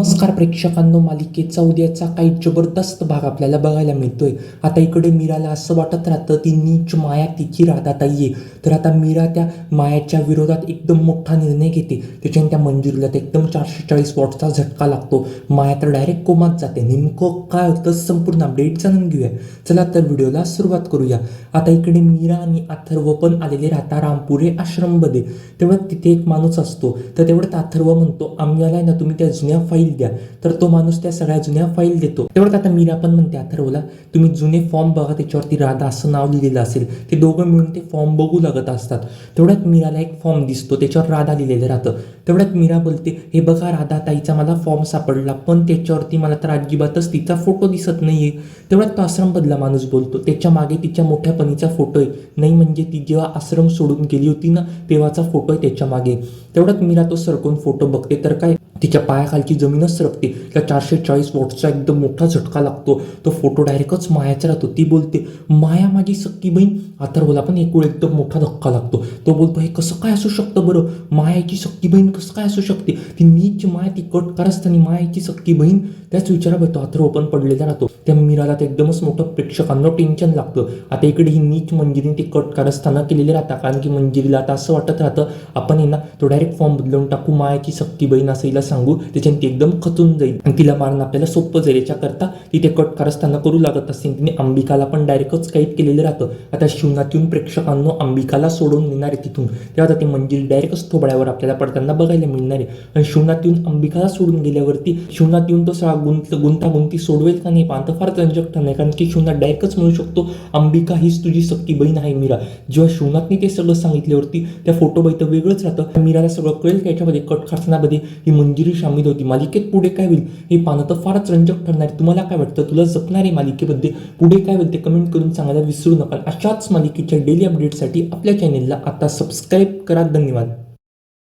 नमस्कार प्रेक्षकांनो मालिकेचा उद्याचा काही जबरदस्त भाग आपल्याला बघायला मिळतोय. आता इकडे मीराला असं वाटत राहतं ती नीच माया तिची राधाताई आहे. तर आता मीरा त्या मायाच्या विरोधात एकदम मोठा निर्णय घेते. त्याच्याने त्या मंजुरीला तर एकदम चारशे चाळीस वॉटचा झटका लागतो. माया तर डायरेक्ट कोमात जाते. नेमकं काय होतं संपूर्ण अपडेट जाणून घेऊया. चला तर व्हिडिओला सुरुवात करूया. आता इकडे मीरा आणि अथर्व पण आलेले राहता रामपुरे आश्रममध्ये. तेवढ्यात तिथे एक माणूस असतो. तर तेवढ्यात अथर्व म्हणतो आम्हाला आहे ना तुम्ही त्या जुन्या फाईल द्या. तर तो माणूस त्या सगळ्या जुन्या फाईल देतो. तेवढ्यात आता मीरा पण म्हणते अथर्वला तुम्ही जुने फॉर्म बघा त्याच्यावरती राधा असं नाव लिहिलेलं असेल ते दोघं मिळून ते फॉर्म बघू लागत असतात. तेवढ्यात मीराला एक फॉर्म दिसतो त्याच्यावर राधा लिहिलेलं राहतं. तेवढ्यात मीरा बोलते हे बघा राधा ताईचा मला फॉर्म सापडला पण त्याच्यावरती मला तर अजिबातच तिचा फोटो दिसत नाहीये. तेवढ्यात तो आश्रममधला माणूस बोलतो त्याच्यामागे तिच्या मोठ्या पणीचा फोटो आहे. नाही म्हणजे ती जेव्हा आश्रम सोडून गेली होती ना तेव्हाचा फोटो आहे त्याच्यामागे. तेवढ्यात मीरा तो सरकून फोटो बघते तर काय तिच्या पायाखालची जमीनच सरकते त्या चारशे चाळीस वॉटचा एकदम मोठा झटका लागतो. तो फोटो डायरेक्टच मायाचा राहतो. ती बोलते माया माझी सक्की बहीण. अथर्वला पण एक वेळ एकदम मोठा धक्का लागतो. तो बोलतो हे कसं काय असू शकतं बरं? मायाची सक्की बहीण कसं काय असू शकते? ती नीच माया ती कट कर मायाची सक्की बहीण. त्याच विचारा येतो अथर्व पण पडलेला राहतो. त्या मीराला तर एकदमच मोठं प्रेक्षकांना टेन्शन लागतं. आता इकडे ही नीच मंजिरीने ती कट कारस्थानं केलेली राहतात. कारण की मंजिरीला आता असं वाटत राहतं आपण आहे ना तो डायरेक्ट फॉर्म बदलून टाकू. मायाची सक्की बहीण असं सांगू त्याच्याने ती एकदम खचून जाईल. आणि तिला मारणं आपल्याला सोपं जाईल. याच्याकरता तिथे कट कारस्थाना करू लागत असेल तिने अंबिकाला पण डायरेक्टच कैद केलेलं राहतं. आता शिवनात येऊन प्रेक्षकांनो अंबिकाला सोडून नेणार आहे तिथून. तेव्हा आता ती मंजिरी डायरेक्टच थोबड्यावर आपल्याला पडताना बघायला मिळणार आहे. आणि शिवनात येऊन अंबिकाला सोडून गेल्यावरती शिवनात येऊन तो सगळा गुंत गुंतागुंती सोडवेल का नाही पाहता फार रंजक ठरणार कारण की शिवनाथ डायरेक्टच म्हणू शकतो अंबिका हीच तुझी सक्की बहीण आहे मीरा. जेव्हा शिवनाथने ते सगळं सांगितल्यावरती त्या फोटो तर वेगळंच राहतं. मीराला सगळं कळेल त्याच्यामध्ये कट खासनामध्ये ही मंजिरी शामिल होती. मालिकेत पुढे काय होईल? हे पाहणं तर फारच रंजक ठरणार आहे. तुम्हाला काय वाटतं? तुला जपणार आहे मालिकेमध्ये? पुढे काय होईल ते कमेंट करून सांगायला विसरू नका. अशाच मालिकेच्या डेली अपडेटसाठी आपल्या चॅनेलला आता सबस्क्राईब करा. धन्यवाद.